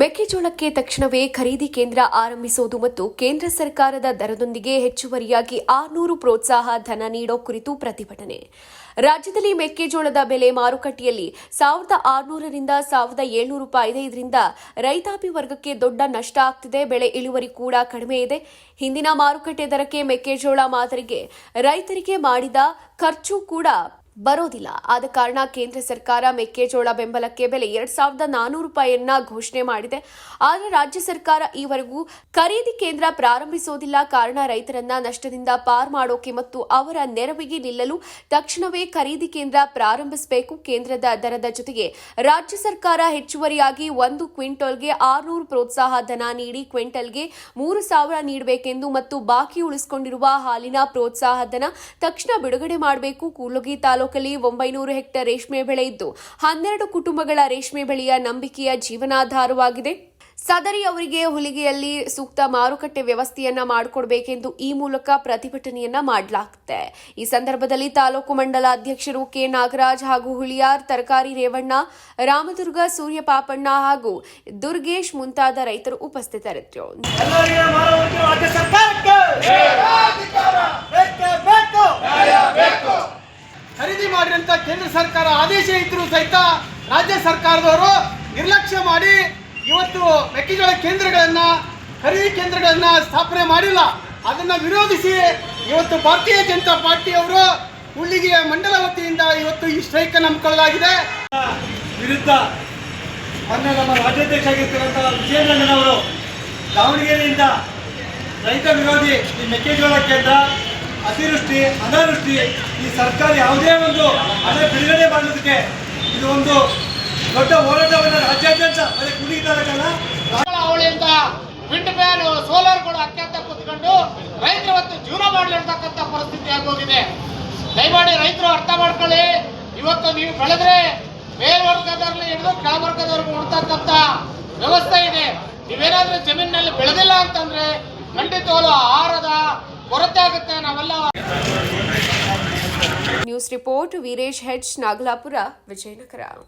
ಮೆಕ್ಕೆಜೋಳಕ್ಕೆ ತಕ್ಷಣವೇ ಖರೀದಿ ಕೇಂದ್ರ ಆರಂಭಿಸೋದು ಮತ್ತು ಕೇಂದ್ರ ಸರ್ಕಾರದ ದರದೊಂದಿಗೆ ಹೆಚ್ಚುವರಿಯಾಗಿ ಆರ್ನೂರು ಪ್ರೋತ್ಸಾಹ ಧನ ನೀಡೋ ಕುರಿತು ಪ್ರತಿಭಟನೆ. ರಾಜ್ಯದಲ್ಲಿ ಮೆಕ್ಕೆಜೋಳದ ಬೆಲೆ ಮಾರುಕಟ್ಟೆಯಲ್ಲಿ ಸಾವಿರದ ಆರುನೂರರಿಂದ ಸಾವಿರದ ಏಳ್ನೂರು ರೂಪಾಯಿ ಇದೆ. ಇದರಿಂದ ರೈತಾಪಿ ವರ್ಗಕ್ಕೆ ದೊಡ್ಡ ನಷ್ಟ ಆಗ್ತಿದೆ. ಬೆಳೆ ಇಳುವರಿ ಕೂಡ ಕಡಿಮೆ ಇದೆ. ಹಿಂದಿನ ಮಾರುಕಟ್ಟೆ ದರಕ್ಕೆ ಮೆಕ್ಕೆಜೋಳ ಮಾದರಿಗೆ ರೈತರಿಗೆ ಮಾಡಿದ ಖರ್ಚು ಕೂಡ ಬರೋದಿಲ್ಲ. ಆದ ಕಾರಣ ಕೇಂದ್ರ ಸರ್ಕಾರ ಮೆಕ್ಕೆಜೋಳ ಬೆಂಬಲಕ್ಕೆ ಬೆಲೆ ಎರಡ್ ಸಾವಿರದ ನಾನೂರು ರೂಪಾಯಿಯನ್ನ ಘೋಷಣೆ ಮಾಡಿದೆ. ಆದರೆ ರಾಜ್ಯ ಸರ್ಕಾರ ಈವರೆಗೂ ಖರೀದಿ ಕೇಂದ್ರ ಪ್ರಾರಂಭಿಸೋದಿಲ್ಲ. ಕಾರಣ ರೈತರನ್ನ ನಷ್ಟದಿಂದ ಪಾರ್ ಮಾಡೋಕೆ ಮತ್ತು ಅವರ ನೆರವಿಗೆ ನಿಲ್ಲಲು ತಕ್ಷಣವೇ ಖರೀದಿ ಕೇಂದ್ರ ಪ್ರಾರಂಭಿಸಬೇಕು. ಕೇಂದ್ರದ ದರದ ಜೊತೆಗೆ ರಾಜ್ಯ ಸರ್ಕಾರ ಹೆಚ್ಚುವರಿಯಾಗಿ ಒಂದು ಕ್ವಿಂಟಲ್ಗೆ ಆರುನೂರು ಪ್ರೋತ್ಸಾಹ ಧನ ನೀಡಿ ಕ್ವಿಂಟಲ್ಗೆ ಮೂರು ಸಾವಿರ ನೀಡಬೇಕೆಂದು ಮತ್ತು ಬಾಕಿ ಉಳಿಸಿಕೊಂಡಿರುವ ಹಾಲಿನ ಪ್ರೋತ್ಸಾಹ ಧನ ತಕ್ಷಣ ಬಿಡುಗಡೆ ಮಾಡಬೇಕು. ಕೂಡ್ಲಗಿ ತಾಲೂಕಲ್ಲಿ ಒಂಬೈನೂರು ಹೆಕ್ಟೇರ್ ರೇಷ್ಮೆ ಬೆಳೆ ಇದ್ದು ಹನ್ನೆರಡು ಕುಟುಂಬಗಳ ರೇಷ್ಮೆ ಬೆಳೆಯ ನಂಬಿಕೆಯ ಜೀವನಾಧಾರವಾಗಿದೆ. ಸದರಿ ಅವರಿಗೆ ಹುಲಿಗೆಯಲ್ಲಿ ಸೂಕ್ತ ಮಾರುಕಟ್ಟೆ ವ್ಯವಸ್ಥೆಯನ್ನ ಮಾಡಿಕೊಡ್ಬೇಕೆಂದು ಈ ಮೂಲಕ ಪ್ರತಿಭಟನೆಯನ್ನ ಮಾಡಲಾಗುತ್ತೆ ಈ ಸಂದರ್ಭದಲ್ಲಿ ತಾಲೂಕು ಮಂಡಲ ಅಧ್ಯಕ್ಷರು ಕೆ ನಾಗರಾಜ್ ಹಾಗೂ ಹುಳಿಯಾರ್ ತರಕಾರಿ ರೇವಣ್ಣ, ರಾಮದುರ್ಗ ಸೂರ್ಯ ಪಾಪಣ್ಣ ಹಾಗೂ ದುರ್ಗೇಶ್ ಮುಂತಾದ ರೈತರು ಉಪಸ್ಥಿತರಿದ್ದರು ಎಲ್ಲರಿಗೆ ಮಾನವರಿಗೆ ರಾಜ್ಯ ಸರ್ಕಾರಕ್ಕೆ ಬೇಕೇ ಬೇಕು ಖರೀದಿ ಮಾಡಿದಂತ ಕೇಂದ್ರ ಸರ್ಕಾರ ಆದೇಶ ಇದ್ರೂ ಸಹಿತ ರಾಜ್ಯ ಸರ್ಕಾರದವರು ನಿರ್ಲಕ್ಷ್ಯ ಮಾಡಿ ಇವತ್ತು ಮೆಕ್ಕೆಜೋಳ ಕೇಂದ್ರಗಳನ್ನ ಖರೀದಿ ಕೇಂದ್ರಗಳನ್ನ ಸ್ಥಾಪನೆ ಮಾಡಿಲ್ಲ. ಅದನ್ನ ವಿರೋಧಿಸಿ ಇವತ್ತು ಭಾರತೀಯ ಜನತಾ ಪಾರ್ಟಿಯವರು ಹುಳ್ಳಿಗೆಯ ಮಂಡಲ ವತಿಯಿಂದ ಇವತ್ತು ಈ ಸ್ಟ್ರೈಕ್ ಅನ್ನು ಹಮ್ಮಿಕೊಳ್ಳಲಾಗಿದೆ. ವಿರುದ್ಧ ಮೊನ್ನೆ ನಮ್ಮ ರಾಜ್ಯಾಧ್ಯಕ್ಷ ಆಗಿರ್ತಕ್ಕಂಥ ವಿಜಯೇಂದ್ರಣ್ಣನವರು ದಾವಣಗೆರೆಯಿಂದ ರೈತ ವಿರೋಧಿ ಈ ಮೆಕ್ಕೆಜೋಳ ಕೇಂದ್ರ ಅತಿವೃಷ್ಟಿ, ಅನಾವೃಷ್ಟಿ ಈ ಸರ್ಕಾರ ಯಾವುದೇ ಒಂದು ಹಣ ಬಿಡುಗಡೆ ಮಾಡೋದಕ್ಕೆ ಇದು ಒಂದು ದೊಡ್ಡ ಹೋರಾಟವನ್ನು ರಾಜ್ಯಾದ್ಯಂತ ಅದೇ ಕೂಲಿ ಅವಳಿಯಿಂದ ವಿಂಡ್ ಫ್ಯಾನ್ ಸೋಲಾರ್ಗಳು ಅತ್ಯಂತ ಕುತ್ಕೊಂಡು ರೈತರು ಇವತ್ತು ಜೀವನ ಮಾಡಲಿರ್ತಕ್ಕಂಥ ಪರಿಸ್ಥಿತಿ ಆಗೋಗಿದೆ. ದಯಮಾಡಿ ರೈತರು ಅರ್ಥ ಮಾಡ್ಕೊಳ್ಳಿ. ಇವತ್ತು ನೀವು ಬೆಳೆದ್ರೆ ಮೇಲ್ವರ್ಗದವ್ರಲ್ಲಿ ಹಿಡಿದು ಕೆಳವರ್ಗದವ್ರಿಗೆ ಉಣ್ತಕ್ಕಂಥ ವ್ಯವಸ್ಥೆ ಇದೆ. ನೀವೇನಾದ್ರೂ ಜಮೀನಿನಲ್ಲಿ ಬೆಳೆದಿಲ್ಲ ಅಂತಂದ್ರೆ रिपोर्ट वीरेश हेच नागलापुर विजयनगर।